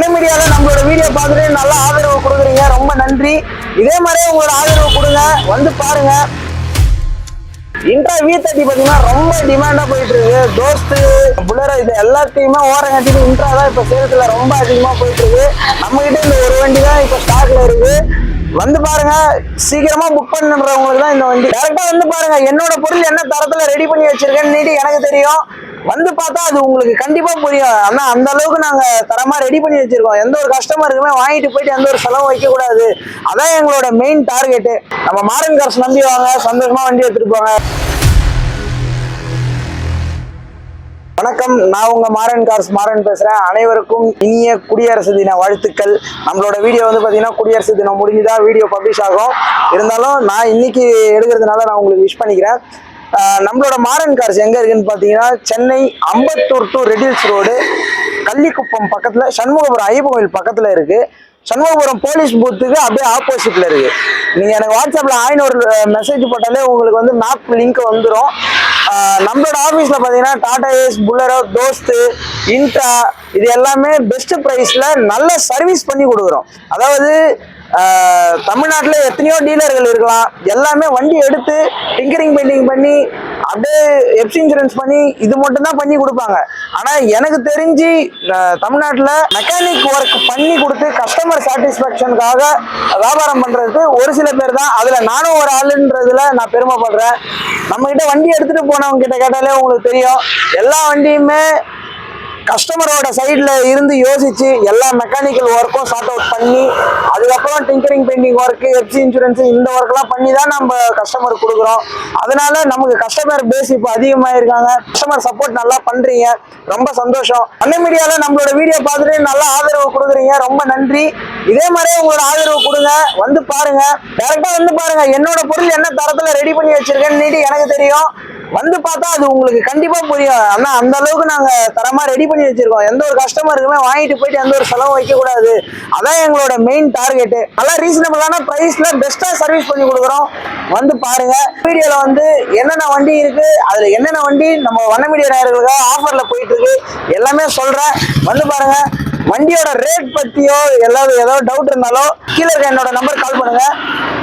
அன்னை மீடியால நம்மளோட வீடியோ பார்த்துட்டு நல்லா ஆதரவு கொடுக்குறீங்க. ரொம்ப நன்றி. இதே மாதிரியே உங்களோட ஆதரவு கொடுங்க. வந்து பாருங்க. இன்ட்ரா வி தேர்ட்டி பார்த்தீங்கன்னா ரொம்ப டிமாண்டாக போயிட்டு இருக்கு. தோஸ்து புலரோ இது எல்லாத்தையுமே ஓரம் கட்டிட்டு இன்ட்ரா தான் இப்போ சேலத்தில் ரொம்ப அதிகமாக போயிட்டு இருக்கு. நம்ம கிட்ட இந்த ஒரு வண்டி தான் இப்போ ஸ்டாக்ல இருக்கு. வந்து பாருங்க. சீக்கிரமா புக் பண்ணுறவங்களுக்கு தான் இந்த வண்டி. டேரக்டா வந்து பாருங்க. என்னோட பொருள் என்ன தரத்துல ரெடி பண்ணி வச்சிருக்கேன்னு நீட்டி எனக்கு தெரியும். வந்து பார்த்தா அது உங்களுக்கு கண்டிப்பா புரியும். ஆனா அந்த அளவுக்கு நாங்க தரமா ரெடி பண்ணி வச்சிருக்கோம். எந்த ஒரு கஸ்டமருக்குமே வாங்கிட்டு போயிட்டு எந்த ஒரு செலவும் வைக்க கூடாது அதான் எங்களோட மெயின் டார்கெட்டு நம்ம மாரன் கார்ஸ் நம்பி வாங்க சந்தோஷமா வண்டி எடுத்துட்டு போங்க. வணக்கம். நான் உங்க மாறன் கார்ஸ் மாறன் பேசுறேன். அனைவருக்கும் இனிய குடியரசு தின வாழ்த்துக்கள். நம்மளோட வீடியோ வந்து பாத்தீங்கன்னா குடியரசு தினம் முடிஞ்சுதான் வீடியோ பப்ளிஷ் ஆகும். இருந்தாலும் நான் இன்னைக்கு எடுக்கிறதுனால நான் உங்களுக்கு விஷ் பண்ணிக்கிறேன். நம்மளோட மாறன் கார்ஸ் எங்க இருக்குன்னு பாத்தீங்கன்னா சென்னை அம்பத்தூர் டு ரெடில்ஸ் ரோடு கள்ளிக்குப்பம் பக்கத்துல சண்முகபுரம் ஐயப்பன் கோயில் பக்கத்துல இருக்கு. சண்முகபுரம் போலீஸ் பூத்துக்கு அப்படியே ஆப்போசிட்ல இருக்கு. நீங்க எனக்கு வாட்ஸ்அப்ல ஆயின ஒரு மெசேஜ் போட்டாலே உங்களுக்கு வந்து மேப் லிங்க் வந்துடும் நம்மளோட ஆஃபீஸில் பார்த்தீங்கன்னா Tata Ace Bolero Dost Intra இது எல்லாமே பெஸ்ட் ப்ரைஸில் நல்ல சர்வீஸ் பண்ணி கொடுக்குறோம். அதாவது தமிழ்நாட்டில் எத்தனையோ டீலர்கள் இருக்கலாம். எல்லாமே வண்டி எடுத்து டிங்கரிங் பெயிண்டிங் பண்ணி அப்படியே எப்சி இன்சூரன்ஸ் பண்ணி இது மட்டும் தான் பண்ணி கொடுப்பாங்க. ஆனால் எனக்கு தெரிஞ்சு தமிழ்நாட்டில் மெக்கானிக் ஒர்க் பண்ணி கொடுத்து கஸ்டமர் சாட்டிஸ்ஃபேக்ஷனுக்காக வியாபாரம் பண்ணுறதுக்கு ஒரு சில பேர் தான். அதில் நானும் ஒரு ஆளுன்றதுல நான் பெருமைப்படுறேன். நம்மக்கிட்ட வண்டி எடுத்துகிட்டு போனவங்க கிட்ட கேட்டாலே உங்களுக்கு தெரியும். எல்லா வண்டியுமே கஸ்டமரோட சைடில் இருந்து யோசிச்சு எல்லா மெக்கானிக்கல் ஒர்க்கும் சார்ட் அவுட் பண்ணி அதுக்கப்புறம் tinkering painting work FC insurance இந்த ஒர்க்லாம் பண்ணி தான் நம்ம கஸ்டமர் கொடுக்குறோம். அதனால நமக்கு கஸ்டமர் பேஸ் இப்போ அதிகமாகிருக்காங்க கஸ்டமர் சப்போர்ட் நல்லா பண்ணுறீங்க ரொம்ப சந்தோஷம். அந்த மீடியாவில் நம்மளோட வீடியோ பார்த்துட்டு நல்லா ஆதரவு கொடுக்குறீங்க. ரொம்ப நன்றி. இதே மாதிரியே உங்களோட ஆதரவு கொடுங்க. வந்து பாருங்க. டேரெக்டாக வந்து பாருங்க. என்னோட பொருள் என்ன தரத்தில் ரெடி பண்ணி வச்சிருக்கேன்னு நீட்டி எனக்கு தெரியும். வந்து பார்த்தா அது உங்களுக்கு கண்டிப்பா புரியும். ஆனா அந்த அளவுக்கு நாங்க தரமா ரெடி பண்ணி வச்சிருக்கோம். எந்த ஒரு கஸ்டமருக்குமே வாங்கிட்டு போயிட்டு எந்த ஒரு செலவும் வைக்க கூடாது அதான் எங்களோட மெயின் டார்கெட் நல்லா ரீசனபிளான பிரைஸ்ல பெஸ்டா சர்வீஸ் பண்ணி கொடுக்குறோம். வந்து பாருங்க. வீடியோல வந்து என்னென்ன வண்டி இருக்கு அதுல என்னென்ன வண்டி நம்ம வண்ண மீடியா நேயர்களுக்காக ஆஃபர்ல போயிட்டு இருக்கு எல்லாமே சொல்றேன். வந்து பாருங்க. வண்டியோட ரேட் பத்தியோ எல்லாரும் ஏதாவது டவுட் இருந்தாலும் கீழே இருக்க என்னோட நம்பர் கால் பண்ணுங்க.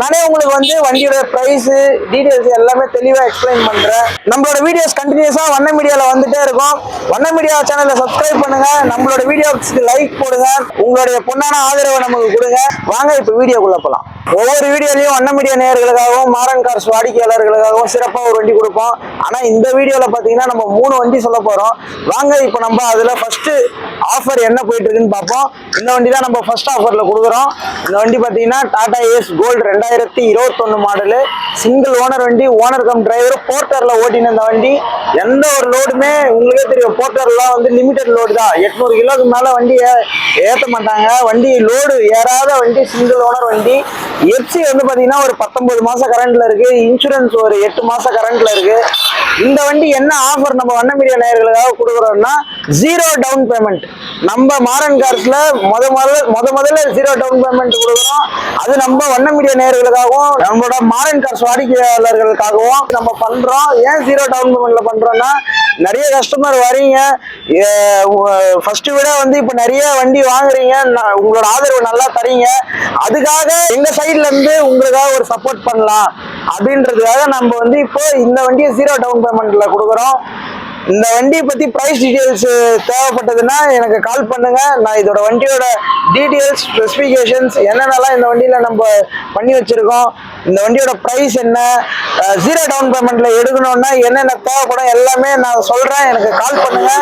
நானே உங்களுக்கு வந்து வண்டியோட பிரைஸ் டீடைல்ஸ் எல்லாமே தெளிவா எக்ஸ்பிளைன் பண்றேன். நம்மளோட வீடியோஸ் கண்டினியூஸா வண்ண மீடியால வந்துட்டே இருக்கும். வண்ண மீடியா சேனலை சப்ஸ்கிரைப் பண்ணுங்க. நம்மளோட வீடியோஸ்க்கு லைக் போடுங்க. உங்களுடைய பொண்ணான ஆதரவை நமக்கு கொடுங்க. வாங்க இப்போ வீடியோக்குள்ள போலாம். ஒவ்வொரு வீடியோலையும் வண்ண மீடியா நேயர்களுக்காகவும் மாறன் கார்ஸ் வாடிக்கையாளர்களுக்காகவும் சிறப்பாக ஒரு வண்டி கொடுப்போம். ஆனால் இந்த வீடியோவில் பார்த்தீங்கன்னா நம்ம மூணு வண்டி சொல்ல போகிறோம் வாங்க இப்போ நம்ம அதில் ஃபஸ்ட்டு ஆஃபர் என்ன போயிட்டு இருக்குன்னு பார்ப்போம். இந்த வண்டி தான் நம்ம ஃபர்ஸ்ட் ஆஃபர்ல கொடுக்குறோம். இந்த வண்டி பார்த்தீங்கன்னா டாடா ஏஸ் கோல்டு ரெண்டாயிரத்தி இருபத்தொன்னு மாடலு சிங்கிள் ஓனர் வண்டி ஓனர் கம் டிரைவர் போர்ட்டர்ல ஓட்டின இந்த வண்டி. எந்த ஒரு லோடுமே உங்களுக்கே தெரியும். போர்ட்டர்லாம் வந்து லிமிடெட் லோடு தான். எட்நூறு கிலோக்கு மேலே வண்டி ஏற்ற மாட்டாங்க. வண்டி லோடு ஏறாத வண்டி சிங்கிள் ஓனர் வண்டி. எஃப்சி வந்து பாத்தீங்கன்னா ஒரு பத்தொன்பது மாதம் கரண்ட்ல இருக்கு. இன்சூரன்ஸ் ஒரு எட்டு மாதம் கரண்ட்ல இருக்கு. இந்த வண்டி என்ன ஆஃபர் நம்ம வண்ண மீடியா நேயர்களுக்காக கொடுக்குறோம்னா ஜீரோ டவுன் பேமெண்ட் நம்ம மாறன் கார்ஸ்ல முத முதல்ல முத முதல்ல ஜீரோ டவுன் பேமெண்ட் கொடுக்குறோம் அது நம்ம வண்ண மீடியா நேர்களுக்காகவும் நம்மளோட மாரன் கார்ஸ் வாடிக்கையாளர்களுக்காகவும் நம்ம பண்றோம். ஏன் ஜீரோ டவுன் பேமெண்ட்ல பண்றோம்னா நிறைய கஸ்டமர் வரீங்க ஃபர்ஸ்ட் விட வந்து இப்போ நிறைய வண்டி வாங்குறீங்க. உங்களோட ஆதரவு நல்லா தரீங்க. அதுக்காக எங்க சைட்ல இருந்து உங்களுக்காக ஒரு சப்போர்ட் பண்ணலாம். அப்படின்றதுக்காக நம்ம வந்து இப்போ இந்த வண்டியை ஜீரோ டவுன் பேமெண்ட்ல கொடுக்குறோம். இந்த வண்டியை பத்தி பிரைஸ் டீட்டெயில்ஸ் தேவைப்பட்டதுன்னா எனக்கு கால் பண்ணுங்க. நான் இதோட வண்டியோட டீட்டெயில்ஸ் ஸ்பெசிஃபிகேஷன்ஸ் என்னென்னலாம் இந்த வண்டியில நம்ம பண்ணி வச்சிருக்கோம். இந்த வண்டியோட ப்ரைஸ் என்ன? ஜீரோ டவுன் பேமெண்ட்ல எடுக்கணும்னா என்னென்ன தேவைப்படும் எல்லாமே நான் சொல்றேன். எனக்கு கால் பண்ணுங்க.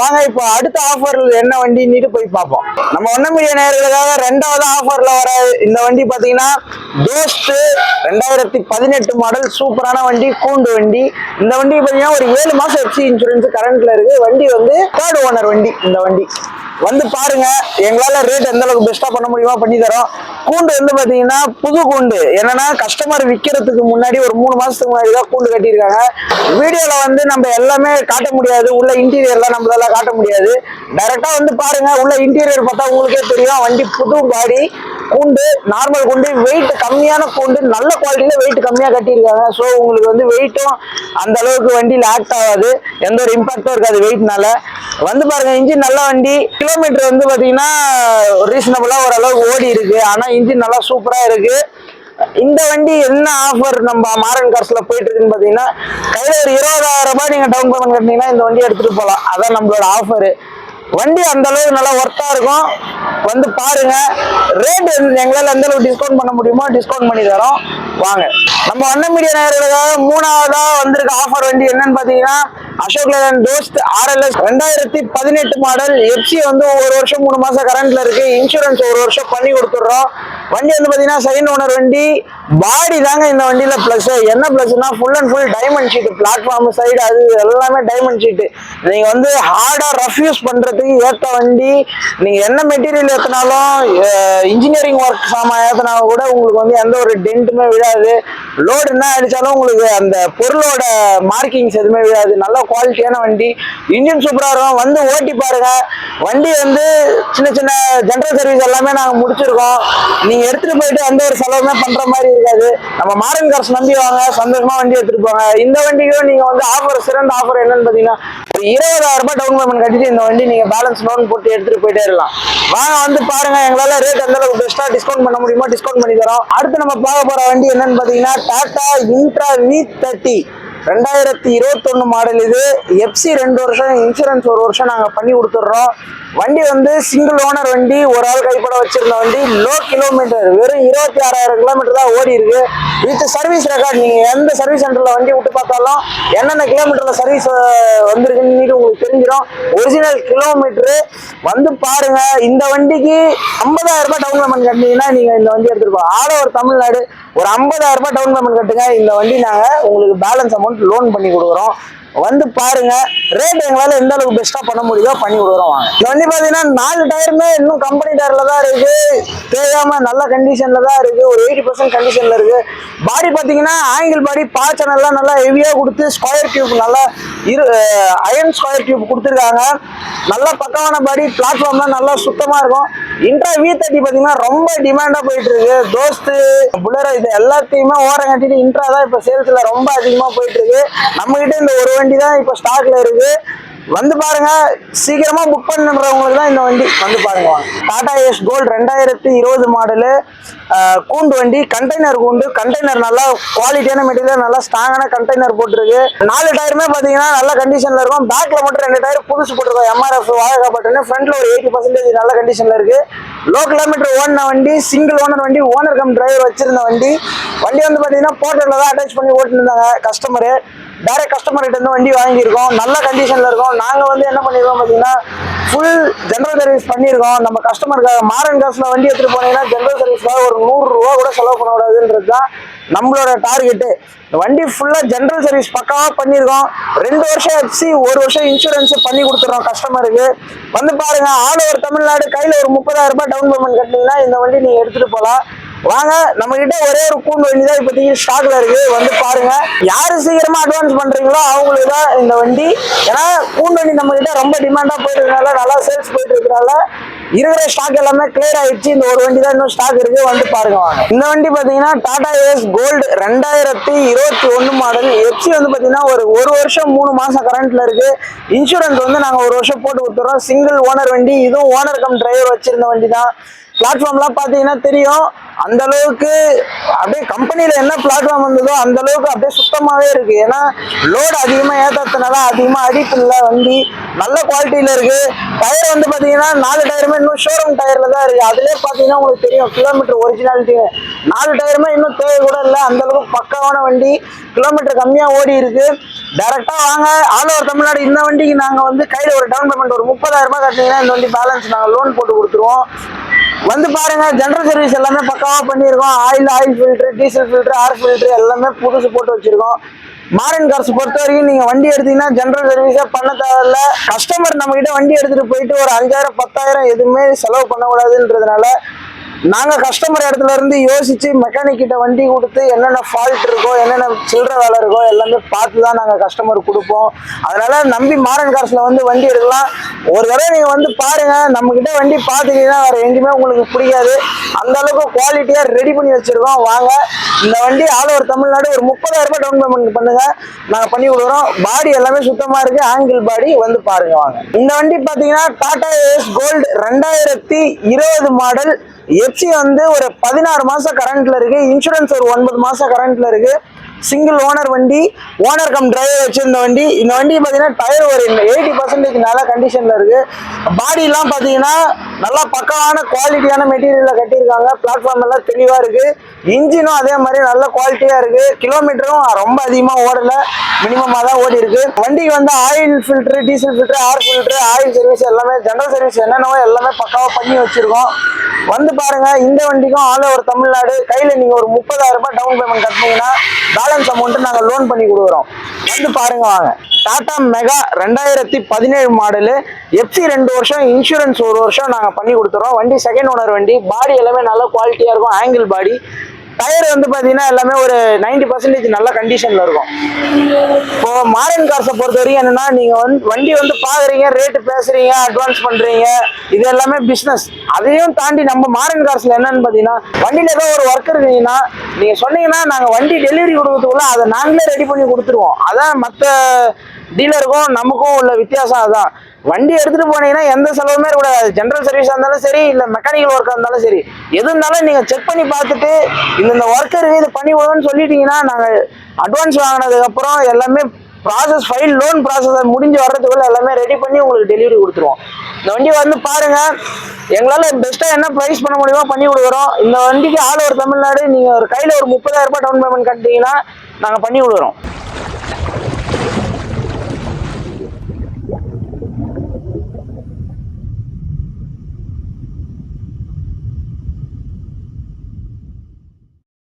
வாங்க இப்போ அடுத்த ஆஃபர் என்ன வண்டின்னு போய் பார்ப்போம். நம்ம ஒன்ன மீடிய நேர்களுக்காக ரெண்டாவது ஆஃபர்ல வர இந்த வண்டி பாத்தீங்கன்னா தோஸ்ட் ரெண்டாயிரத்தி பதினெட்டு மாடல் சூப்பரான வண்டி கூண்டு வண்டி. இந்த வண்டி பாத்தீங்கன்னா ஒரு ஏழு மாசம் எஃப்சி இன்சூரன்ஸ் கரண்ட்ல இருக்கு. வண்டி வந்து தேர்ட் ஓனர் வண்டி இந்த வண்டி. வந்து பாருங்க எங்களால ரேட் எந்த அளவுக்கு பெஸ்டா பண்ண முடியுமா பண்ணி தரோம். கூண்டு வந்து பாத்தீங்கன்னா புது கூண்டு. என்னன்னா கஸ்டமர் விற்கிறதுக்கு முன்னாடி ஒரு மூணு மாசத்துக்கு முன்னாடி தான் கூண்டு கட்டியிருக்காங்க. வீடியோல வந்து நம்ம எல்லாமே காட்ட முடியாது. உள்ள இன்டீரியர்லாம் நம்மளால காட்ட முடியாது. டைரக்டா வந்து பாருங்க உள்ள இன்டீரியர் பார்த்தா உங்களுக்கே தெரியும். வண்டி புது பாடி பூண்டு நார்மல் கூண்டு வெயிட் கம்மியான பூண்டு நல்ல குவாலிட்டியில வெயிட் கம்மியா கட்டியிருக்காங்க. ஸோ உங்களுக்கு வந்து வெயிட்டும் அந்த அளவுக்கு வண்டியில் ஆக்ட் ஆகாது. எந்த ஒரு இம்பாக்டும் இருக்காது வெயிட்னால வந்து பாருங்க இன்ஜின் நல்ல வண்டி. கிலோமீட்டர் வந்து பாத்தீங்கன்னா ரீசனபிளா ஓரளவுக்கு ஓடி இருக்கு. ஆனா இன்ஜின் நல்லா சூப்பரா இருக்கு. இந்த வண்டி என்ன ஆஃபர் நம்ம மாரன் கார்ஸ்ல போயிட்டு இருக்குன்னு பாத்தீங்கன்னா கையில ஒரு இருபதாயிரம் ரூபாய் நீங்க டவுன் பேமெண்ட் கட்டினீங்கன்னா இந்த வண்டி எடுத்துட்டு போகலாம். அதான் நம்மளோட ஆஃபரு வண்டி அந்த அளவுக்கு நல்லா ஒர்த்தா இருக்கும். வந்து பாருங்க. ரேட் எங்களால் எந்த அளவுக்கு டிஸ்கவுண்ட் பண்ண முடியுமோ டிஸ்கவுண்ட் பண்ணி தரோம். வாங்க. நம்ம வண்ண மீடியா நேரத்துக்காக மூணாவதா வந்திருக்க ஆஃபர் வண்டி என்னன்னு பாத்தீங்கன்னா அசோக் லேலன் டோஸ்ட் ஆர்எல்எஸ் ரெண்டாயிரத்தி பதினெட்டு மாடல் எஃப்சி வந்து ஒரு வருஷம் மூணு மாசம் கரண்ட்ல இருக்கு. இன்சூரன்ஸ் ஒரு வருஷம் பண்ணி கொடுத்துட்றோம். வண்டி வந்து பாத்தீங்கன்னா செகண்ட் ஓனர் வண்டி. பாடி தாங்க இந்த வண்டியில பிளஸ் என்ன பிளஸ்னா full and full diamond sheet platform side அது எல்லாமே டைமண்ட் ஷீட் நீங்க வந்து ஹார்டா ரஃப் யூஸ் பண்றதுக்கு ஏத்த வண்டி. நீங்க என்ன மெட்டீரியல் ஏத்தினாலும் இன்ஜினியரிங் ஒர்க் சாமான் ஏத்தினாலும் கூட உங்களுக்கு வந்து எந்த ஒரு டென்ட்டுமே விழாது. லோடு என்ன அடிச்சாலும் உங்களுக்கு அந்த பொருளோட மார்க்கிங்ஸ் எதுவுமே விழாது. நல்ல குவாலிட்டியான வண்டி. இன்ஜின் சூப்பரா இருக்கும். வந்து ஓட்டி பாருங்க. வண்டி வந்து சின்ன சின்ன ஜென்ரல் சர்வீஸ் எல்லாமே நாங்க முடிச்சிருக்கோம். நீங்க எடுத்துட்டு போயிட்டு எந்த ஒரு செலவுமே பண்ற மாதிரி இருக்காது. நம்ம மாரன் காசு நம்பி வாங்க. சந்தோஷமா வண்டி எடுத்துட்டு போங்க. இந்த வண்டிக்கும் நீங்க வந்து ஆஃபர் சிறந்த ஆஃபர் என்னன்னு பாத்தீங்கன்னா ஒரு இருபதாயிரம் ரூபாய் டவுன் பேமெண்ட் கட்டிட்டு இந்த வண்டி பேலன்ஸ் லோன் போட்டு எடுத்துட்டு போயிட்டே இருக்கலாம். வாங்க வந்து பாருங்க எங்களால ரேட் அந்த அளவுக்கு பெஸ்டா டிஸ்கவுண்ட் பண்ண முடியுமோ டிஸ்கவுண்ட் பண்ணி தரோம். அடுத்து நம்ம பார்க்க போற வண்டி என்னன்னு பாத்தீங்கன்னா டாடா இன்ட்ரா வி தேர்ட்டி ரெண்டாயிரத்தி இருபத்தொன்னு மாடல் இது. எஃப்சி ரெண்டு வருஷம் இன்சூரன்ஸ் ஒரு வருஷம் நாங்கள் பண்ணி கொடுத்துட்றோம். வண்டி வந்து சிங்கிள் ஓனர் வண்டி ஒரு ஆள் கைப்பட வச்சிருந்த வண்டி லோ கிலோமீட்டர் வெறும் இருபத்தி ஆறாயிரம் கிலோமீட்டர் தான் ஓடி இருக்கு. வித் சர்வீஸ் ரெக்கார்ட் நீங்கள் எந்த சர்வீஸ் சென்டரில் வண்டி விட்டு பார்த்தாலும் என்னென்ன கிலோமீட்டரில் சர்வீஸ் வந்திருக்குன்னு உங்களுக்கு தெரிஞ்சிடும். ஒரிஜினல் கிலோமீட்டரு வந்து பாருங்க இந்த வண்டிக்கு ஐம்பதாயிரம் ரூபாய் டவுன் பேமெண்ட் கட்டினீங்கன்னா நீங்கள் இந்த வண்டி எடுத்துருப்போம் ஆல் ஓவர் தமிழ்நாடு ஒரு ஐம்பதாயிரம் ரூபாய் டவுன் பேமெண்ட் கட்டுங்க. இந்த வண்டி நாங்கள் உங்களுக்கு பேலன்ஸ் அமௌண்ட் லோன் பண்ணி கொடுக்குறோம். வந்து பாருங்க ரேட் எங்களால எந்த அளவுக்கு பெஸ்டா பண்ண முடியுதோ பண்ணி கொடுக்குறோம் வாங்க. இந்த வண்டி பாத்தீங்கன்னா நாலு டயருமே இன்னும் கம்பெனி டயர்ல தான் இருக்கு. தேவையாம நல்ல கண்டிஷன்ல தான் இருக்கு. ஒரு எயிட்டி பர்சன்ட் கண்டிஷன்ல இருக்கு. பாடி பாத்தீங்கன்னா ஆங்கிள் பாடி பாச்சன் சேனல்லாம் நல்லா ஹெவியா கொடுத்து ஸ்கொயர் டியூப் நல்லா இரு அயன் ஸ்கொயர் டியூப் கொடுத்துருக்காங்க. நல்ல பக்கமான பாடி பிளாட்ஃபார்ம்லாம் நல்லா சுத்தமா இருக்கும். இன்ட்ரா வி தேர்ட்டி பாத்தீங்கன்னா ரொம்ப டிமாண்டா போயிட்டு இருக்கு. தோஸ்து புலரோ இது எல்லாத்தையுமே ஓரம் கட்டிட்டு இன்ட்ரா தான் இப்ப சேல்ஸ்ல ரொம்ப அதிகமா போயிட்டு இருக்கு. நம்ம கிட்ட இந்த ஒரு வண்டி தான் இப்போ ஸ்டாக்ல இருக்கு. வந்து பாருங்க சீக்கிரமா புக் பண்ணுறவங்களுக்கு தான் இந்த வண்டி வந்து பாருங்க. டாடா எஸ் கோல்டு ரெண்டாயிரத்தி இருபது மாடலு கூண்டு வண்டி கண்டெய்னர் கூண்டு. கண்டெய்னர் நல்லா குவாலிட்டியான மெட்டீரியல் நல்லா ஸ்ட்ராங்கான கண்டெய்னர் போட்டிருக்கு. நாலு டயருமே பார்த்தீங்கன்னா நல்ல கண்டிஷன்ல இருக்கும். பேக்ல மட்டும் ரெண்டு டயர் புதுசு போட்டிருக்கோம். எம்ஆர்எஃப் வாழகா பட்டனு ஃப்ரண்ட்ல ஒரு எயிட்டி பர்சன்டேஜ் நல்ல கண்டிஷன்ல இருக்கு. லோ கிலோமீட்டர் ஓடின வண்டி சிங்கிள் ஓனர் வண்டி ஓனர் கம் டிரைவர் வச்சிருந்த வண்டி. வண்டி வந்து பார்த்தீங்கன்னா போர்ட்டலில் தான் அட்டாச் பண்ணி ஓட்டிருந்தாங்க கஸ்டமரு டேரக்ட் கஸ்டமர் கிட்ட இருந்து வண்டி வாங்கியிருக்கோம். நல்ல கண்டிஷன்ல இருக்கும். நாங்க வந்து என்ன பண்ணிருக்கோம் பாத்தீங்கன்னா ஃபுல் ஜென்ரல் சர்வீஸ் பண்ணியிருக்கோம். நம்ம கஸ்டமருக்காக மாரன் காசுல வண்டி எடுத்துட்டு போனீங்கன்னா ஜென்ரல் சர்வீஸ்க்காக ஒரு நூறு ரூபா கூட செலவு பண்ணக்கூடாதுன்றது தான் நம்மளோட டார்கெட்டு வண்டி ஃபுல்லா ஜென்ரல் சர்வீஸ் பக்காவா பண்ணியிருக்கோம். ரெண்டு வருஷம் எஃப்சி ஒரு வருஷம் இன்சூரன்ஸ் பண்ணி கொடுத்துறோம் கஸ்டமருக்கு வந்து பாருங்க ஆல் ஓவர் தமிழ்நாடு கையில ஒரு முப்பதாயிரம் ரூபாய் டவுன் பேமெண்ட் கட்டினீங்கன்னா இந்த வண்டி நீங்க எடுத்துட்டு போகலாம். வாங்க நம்ம கிட்ட ஒரே ஒரு கூண்டு வண்டி தான் இப்போதைக்கு ஸ்டாக்ல இருக்கு. வந்து பாருங்க யாரு சீக்கிரமா அட்வான்ஸ் பண்றீங்களோ அவங்களுக்கு தான் இந்த வண்டி. ஏன்னா கூண்டு வண்டி நம்ம கிட்ட ரொம்ப டிமாண்டா போயிட்டு இருக்கனால நல்லா சேல்ஸ் போயிட்டு இருக்கிறனால இருக்கிற ஸ்டாக் எல்லாமே கிளியர் ஆயிடுச்சு. இந்த ஒரு வண்டி தான் இன்னும் ஸ்டாக் இருக்கு. வந்து பாருங்க வாங்க. இந்த வண்டி பாத்தீங்கன்னா டாடா ஏஸ் கோல்டு ரெண்டாயிரத்தி இருபத்தி ஒன்னு மாடல் எஃப்சி வந்து பாத்தீங்கன்னா ஒரு ஒரு வருஷம் மூணு மாசம் கரண்ட்ல இருக்கு. இன்சூரன்ஸ் வந்து நாங்க ஒரு வருஷம் போட்டு கொடுத்துறோம் சிங்கிள் ஓனர் வண்டி. இதுவும் ஓனர் கம் டிரைவர் வச்சிருந்த வண்டி தான். பிளாட்ஃபார்ம்லாம் பார்த்தீங்கன்னா தெரியும். அந்த அளவுக்கு அப்படியே கம்பெனியில் என்ன பிளாட்ஃபார்ம் வந்ததோ அந்த அளவுக்கு அப்படியே சுத்தமாகவே இருக்கு. ஏன்னா லோடு அதிகமாக ஏற்றதுனால அதிகமாக அடிப்பு இல்லை வண்டி நல்ல குவாலிட்டியில் இருக்கு. டயர் வந்து பார்த்தீங்கன்னா நாலு டயருமே இன்னும் ஷோரூம் டயரில் தான் இருக்கு. அதுலேயே பார்த்தீங்கன்னா உங்களுக்கு தெரியும் கிலோமீட்டர் ஒரிஜினாலிட்டி நாலு டயருமே இன்னும் தேவை கூட இல்லை. அந்த அளவுக்கு பக்காவான வண்டி கிலோமீட்டர் கம்மியாக ஓடி இருக்கு. டேரெக்டாக வாங்க. ஆல் ஓவர் தமிழ்நாடு இந்த வண்டிக்கு நாங்கள் வந்து கையில் ஒரு டவுன் பேமெண்ட் ஒரு முப்பதாயிரம் ரூபாய் கட்டினீங்கன்னா இந்த வண்டி பேலன்ஸ் நாங்கள் லோன் போட்டு கொடுத்துருவோம். வந்து பாருங்க ஜென்ரல் சர்வீஸ் எல்லாமே பக்காவா பண்ணியிருக்கோம். Oil oil filter diesel filter air filter எல்லாமே புதுசு போட்டு வச்சிருக்கோம். மாரன் கார்ஸ் பொறுத்த வரைக்கும் நீங்க வண்டி எடுத்தீங்கன்னா ஜென்ரல் சர்வீஸே பண்ண தேவையில்ல. கஸ்டமர் நம்ம கிட்ட வண்டி எடுத்துட்டு போயிட்டு ஒரு அஞ்சாயிரம் பத்தாயிரம் எதுவுமே செலவு பண்ணக்கூடாதுன்றதுனால நாங்கள் கஸ்டமர் இடத்துல இருந்து யோசிச்சு மெக்கானிக் கிட்ட வண்டி கொடுத்து என்னென்ன ஃபால்ட் இருக்கோ என்னென்ன சில்லற வேலை இருக்கோ எல்லாமே பார்த்து தான் நாங்கள் கஸ்டமர் கொடுப்போம். அதனால நம்பி மாரன் கார்ஸ்ல வந்து வண்டி எடுக்கலாம். ஒரு தடவை நீங்கள் வந்து பாருங்க நம்ம கிட்ட வண்டி பார்த்துட்டீங்கன்னா வேற எங்கேயுமே உங்களுக்கு பிடிக்காது. அந்த அளவுக்கு குவாலிட்டியாக ரெடி பண்ணி வச்சிருக்கோம். வாங்க இந்த வண்டி ஆல் ஓவர் தமிழ்நாடு ஒரு முப்பதாயிரம் ரூபாய் டவுன் பேமெண்ட் பண்ணுங்க. நாங்கள் பண்ணி கொடுக்குறோம். பாடி எல்லாமே சுத்தமாக இருக்கு. ஆங்கிள் பாடி வந்து பாருங்க வாங்க. இந்த வண்டி பார்த்தீங்கன்னா டாடா ஏஸ் கோல்டு ரெண்டாயிரத்தி இருபது மாடல் எப்சி வந்து ஒரு பதினாறு மாசம் கரண்ட்ல இருக்கு. இன்சூரன்ஸ் ஒரு ஒன்பது மாசம் கரண்ட்ல இருக்கு. சிங்கிள் ஓனர் வண்டி ஓனர் கம் டிரைவர் வச்சிருந்த வண்டி. இந்த வண்டி பார்த்தீங்கன்னா டயர் ஒரு எயிட்டி பர்சன்டேஜ் நல்ல கண்டிஷனில் இருக்கு. பாடிலாம் பார்த்தீங்கன்னா நல்லா பக்காவான குவாலிட்டியான மெட்டீரியலில் கட்டியிருக்காங்க. பிளாட்ஃபார்ம் எல்லாம் தெளிவாக இருக்கு. இன்ஜினும் அதே மாதிரி நல்ல குவாலிட்டியாக இருக்கு. கிலோமீட்டரும் ரொம்ப அதிகமாக ஓடலை. மினிமமாக தான் ஓடி இருக்கு. வண்டிக்கு வந்து oil filter diesel filter air filter oil service எல்லாமே ஜென்ரல் சர்வீஸ் என்னென்னவோ எல்லாமே பக்காவாக பண்ணி வச்சிருக்கோம். வந்து பாருங்க இந்த வண்டிக்கும் ஆல் ஓவர் தமிழ்நாடு. கையில் நீங்கள் ஒரு முப்பதாயிரம் ரூபாய் டவுன் பேமெண்ட் கட்டினீங்கன்னா அட்வான்ஸ் அமௌண்ட் நாங்கள் லோன் பண்ணி கொடுக்குறோம். வந்து பாருங்க வாங்க. டாடா மெகா ரெண்டாயிரத்தி பதினேழு மாடலு எஃப்சி ரெண்டு வருஷம் இன்சூரன்ஸ் ஒரு வருஷம் நாங்க பண்ணி கொடுத்துறோம். வண்டி செகண்ட் ஓனர் வண்டி பாடி எல்லாமே நல்ல குவாலிட்டியா இருக்கும். ஆங்கிள் பாடி டயர் வந்து பார்த்தீங்கன்னா எல்லாமே ஒரு 90% பர்சன்டேஜ் நல்ல கண்டிஷனில் இருக்கும். இப்போ மாரன் கார்ஸை பொறுத்த வரைக்கும் என்னன்னா நீங்கள் வந்து வண்டி வந்து பார்க்குறீங்க ரேட்டு பேசுகிறீங்க அட்வான்ஸ் பண்ணுறீங்க இது எல்லாமே பிஸ்னஸ் அதையும் தாண்டி நம்ம மாரன் கார்ஸில் என்னன்னு பார்த்தீங்கன்னா வண்டியில் ஏதோ ஒரு ஒர்க் இருக்குங்கன்னா நீங்கள் சொன்னீங்கன்னா நாங்கள் வண்டி டெலிவரி கொடுக்கறதுக்குள்ள அதை நாங்களே ரெடி பண்ணி கொடுத்துருவோம். அதான் மற்ற டீலருக்கும் நமக்கும் உள்ள வித்தியாசம் அதான். வண்டி எடுத்துட்டு போனீங்கன்னா எந்த செலவுமே இருக்கக்கூடாது ஜென்ரல் சர்வீஸாக இருந்தாலும் சரி இல்லை மெக்கானிக்கல் ஒர்க்காக இருந்தாலும் சரி. எது இருந்தாலும் நீங்கள் செக் பண்ணி பார்த்துட்டு இந்த இந்த ஒர்க் இது பண்ணி விடுவோம்னு சொல்லிட்டீங்கன்னா நாங்கள் அட்வான்ஸ் வாங்கினதுக்கப்புறம் எல்லாமே ப்ராசஸ் ஃபைல் லோன் ப்ராசஸ் முடிஞ்சு வர்றதுக்குள்ள எல்லாமே ரெடி பண்ணி உங்களுக்கு டெலிவரி கொடுத்துருவோம். இந்த வண்டி வந்து பாருங்க எங்களால் பெஸ்ட்டாக என்ன ப்ரைஸ் பண்ண முடியுமோ பண்ணி கொடுக்குறோம் இந்த வண்டிக்கு ஆல் ஓவர் தமிழ்நாடு நீங்கள் ஒரு கையில் ஒரு முப்பதாயிரம் ரூபாய் டவுன் பேமெண்ட் கட்டிட்டீங்கன்னா நாங்கள் பண்ணி கொடுக்குறோம்